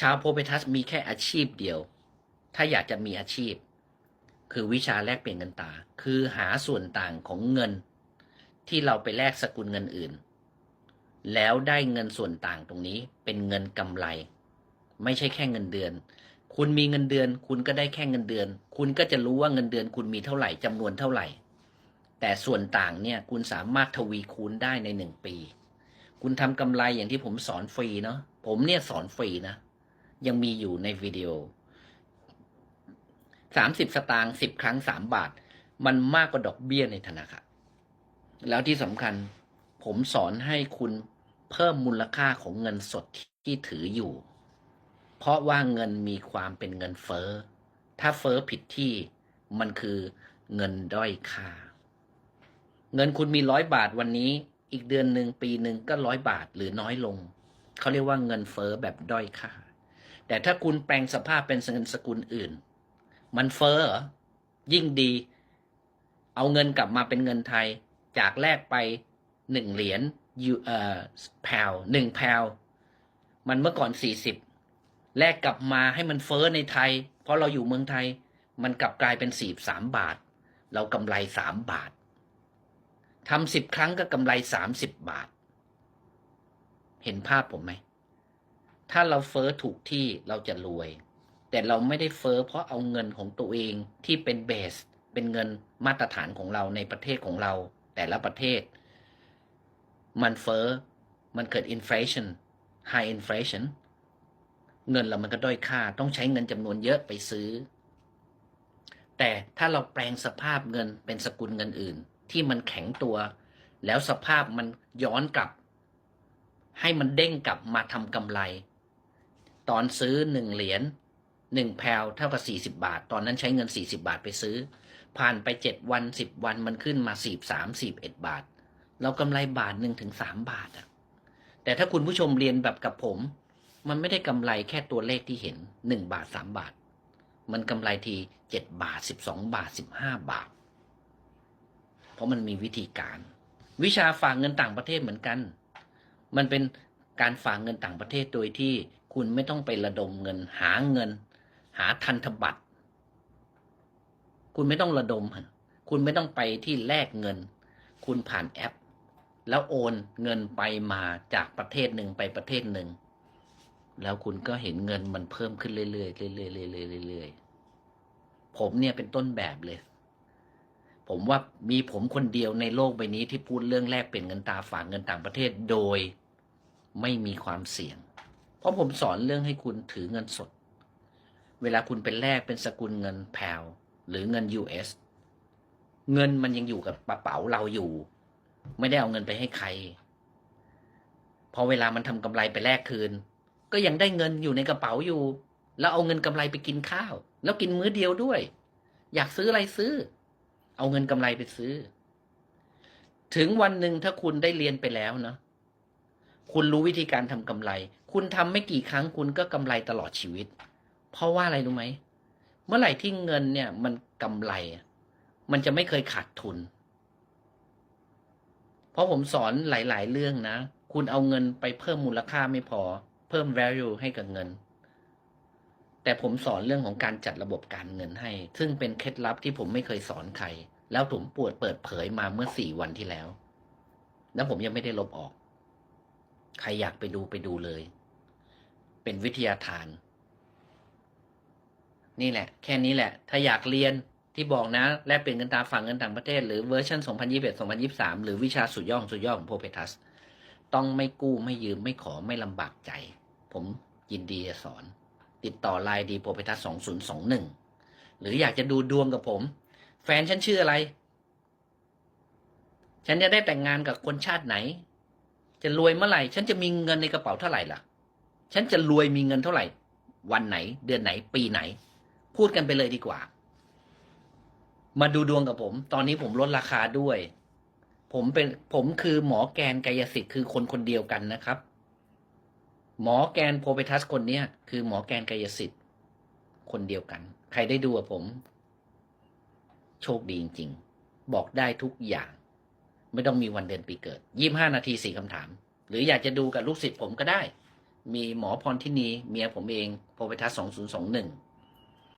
ชาวโพเปทัสมีแค่อาชีพเดียว ถ้าอยากจะมีอาชีพ คือวิชาแลกเปลี่ยนเงินตราคือหาส่วนต่างของเงิน ที่เราไปแลกสกุลเงินอื่น แล้วได้เงินส่วนต่างตรงนี้เป็นเงินกำไร ไม่ใช่แค่เงินเดือน คุณมีเงินเดือน คุณก็ได้แค่เงินเดือน คุณก็จะรู้ว่าเงินเดือน คุณมีเท่าไหร่จำนวนเท่าไหร่ แต่ส่วนต่างเนี่ยคุณสามารถทวีคูณได้ในหนึ่งปี คุณทำกำไรอย่างที่ผมสอนฟรีเนาะผมเนี่ยสอนฟรีนะ ยังมีอยู่ในวิดีโอสามสิบสตางค์สิบครั้งสามบาท มันมากกว่าดอกเบี้ยในธนาคารแล้วที่สำคัญผมสอนให้คุณเพิ่มมูลค่าของเงินสดที่ถืออยู่ เพราะว่าเงินมีความเป็นเงินเฟ้อ ถ้าเฟ้อผิดที่มันคือเงินด้อยค่า เงินคุณมีร้อยบาทวันนี้ อีกเดือนหนึ่งปีหนึ่งก็ร้อยบาทหรือน้อยลง เขาเรียกว่าเงินเฟ้อแบบด้อยค่า แต่ถ้าคุณแปลงสภาพเป็นเงินสกุลอื่น มันเฟ้อรอยิ่งดี เอาเงินกลับมาเป็นเงินไทย จากแลกไปหนึ่งเหรียญยูเอ่อแพวหนึ่งแพวมันเมื่อก่อนสี่สิบแลกกลับมาให้มันเฟ้อในไทย เพราะเราอยู่เมืองไทย มันกลับกลายเป็นสี่สามบาท เรากำไรสามบาททำสิบครั้งก็กำไรสามสิบบาท เห็นภาพผมไหม ถ้าเราเฟอ้อถูกที่เราจะรวย แต่เราไม่ได้เฟอ้อเพราะเอาเงินของตัวเองที่เป็นเบส เป็นเงินมาตรฐานของเราในประเทศของเรา แต่ละประเทศ มันเฟอ้อมันเกิด inflation high inflation เงินเรามันก็ด้อยค่า ต้องใช้เงินจำนวนเยอะไปซื้อ แต่ถ้าเราแปลงสภาพเงินเป็นสกุลเงินอื่น ที่มันแข็งตัว แล้วสภาพมันย้อนกลับ ให้มันเด้งกลับมาทำกำไร ตอนซื้อหนึ่งเหรียญหนึ่งแพลเท่ากับสี่สิบาท ตอนนั้นใช้เงินสี่สิบาทไปซื้อ ผ่านไปเจ็ดวันสิบวันมันขึ้นมาสี่สามสี่เอ็ดบาท เรากำไรบาทหนึ่งถึงสามบาทอะแต่ถ้าคุณผู้ชมเรียนแบบกับผม มันไม่ได้กำไรแค่ตัวเลขที่เห็นหนึ่งบาทสามบาท มันกำไรทีเจ็ดบาทสิบสองบาทสิบห้าบาท เพราะมันมีวิธีการ วิชาฝากเงินต่างประเทศเหมือนกัน มันเป็นการฝากเงินต่างประเทศโดยที่ คุณไม่ต้องไประดมเงิน หาเงิน หาทันธบัตรคุณไม่ต้องระดม คุณไม่ต้องไปที่แลกเงิน คุณผ่านแอป แล้วโอนเงินไปมาจากประเทศหนึ่งไปประเทศหนึ่ง แล้วคุณก็เห็นเงินมันเพิ่มขึ้นเรื่อยๆเรื่อยๆเรื่อยๆเรื่อยๆผมเนี่ยเป็นต้นแบบเลย ผมว่ามีผมคนเดียวในโลกใบนี้ที่พูดเรื่องแลกเปลี่ยนเงินตาฝากเงินต่างประเทศโดยไม่มีความเสี่ยง เพราะผมสอนเรื่องให้คุณถือเงินสด เวลาคุณเป็นแลกเป็นสกุลเงินแพลหรือเงิน US เงินมันยังอยู่กับกระเป๋าเราอยู่ ไม่ได้เอาเงินไปให้ใคร พอเวลามันทำกำไรไปแลกคืน ก็ยังได้เงินอยู่ในกระเป๋าอยู่ แล้วเอาเงินกำไรไปกินข้าว แล้วกินมื้อเดียวด้วย อยากซื้ออะไรซื้อ เอาเงินกำไรไปซื้อ ถึงวันหนึ่งถ้าคุณได้เรียนไปแล้วเนาะ คุณรู้วิธีการทำกำไร คุณทำไม่กี่ครั้งคุณก็กำไรตลอดชีวิต เพราะว่าอะไรรู้ไหม เมื่อไหร่ที่เงินเนี่ย มันกำไร มันจะไม่เคยขาดทุน เพราะผมสอนหลาย ๆ เรื่องนะ คุณเอาเงินไปเพิ่มมูลค่าไม่พอ เพิ่ม value ให้กับเงิน แต่ผมสอนเรื่องของการจัดระบบการเงินให้ ซึ่งเป็นเคล็ดลับที่ผมไม่เคยสอนใคร แล้วผมปวดเปิดเผยมาเมื่อสี่วันที่แล้ว แล้วผมยังไม่ได้ลบออก ใครอยากไปดูไปดูเลย เป็นวิทยาทาน นี่แหละ แค่นี้แหละ ถ้าอยากเรียนที่บอกนะ แลกเปลี่ยนเงินตราฝากเงินต่างประเทศ หรือเวอร์ชัน2021 2023 หรือวิชาสุดยอดของสุดยอดของโพเพทัส ต้องไม่กู้ไม่ยืมไม่ขอไม่ลำบากใจ ผมยินดีจะสอน ติดต่อไลน์ดีโพเพทัส2021 หรืออยากจะดูดวงกับผม แฟนฉันชื่ออะไร ฉันจะได้แต่งงานกับคนชาติไหน จะรวยเมื่อไหร่ ฉันจะมีเงินในกระเป๋าเท่าไหร่ล่ะ ฉันจะรวยมีเงินเท่าไหร่ วันไหน เดือนไหน ปีไหน พูดกันไปเลยดีกว่า มาดูดวงกับผม ตอนนี้ผมลดราคาด้วย ผมเป็นผมคือหมอแกนกายสิทธิ์คือคนคนเดียวกันนะครับ หมอแกนโพเปทัสคนเนี้ยคือหมอแกนกายสิทธิ์คนเดียวกัน ใครได้ดูกับผม โชคดีจริงๆ บอกได้ทุกอย่าง ไม่ต้องมีวันเดือนปีเกิดยี่ห้านาทีสี่คำถาม หรืออยากจะดูกับลูกศิษย์ผมก็ได้ มีหมอพรทินีเมียผมเองโพไปทัสสองศูนย์สองหนึ่ง